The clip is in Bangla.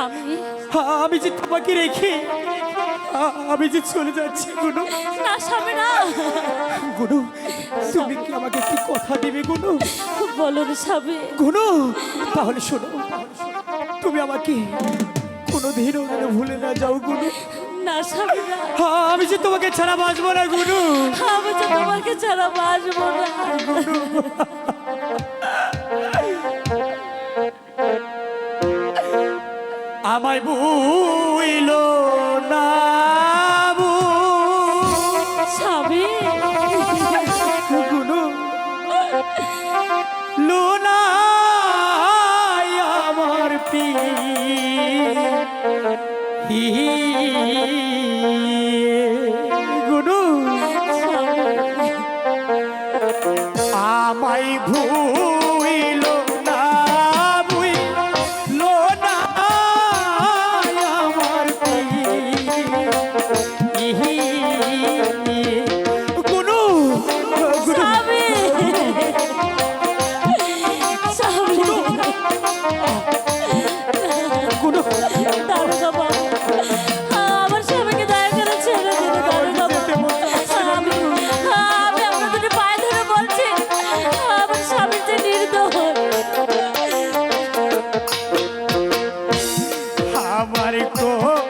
স্বামী আমি যে তোমাকে রেখে আমি যে চলে যাচ্ছি গুনু। না স্বামী না। গুনু তুমি কি আমাকে একটি কথা দেবে গুনু? বলুন স্বামী। গুনু তাহলে শোনো। তুমি আমাকে কোনোদিনও যেন ভুলে না যাও গুনু। না স্বামী না। আমি যে তোমাকে ছাড়া বাঁচবো না গুনু। আমি তো তোমাকে ছাড়া বাঁচবো না। আমায় বুইল না গুনু লোনা আমার পি কথা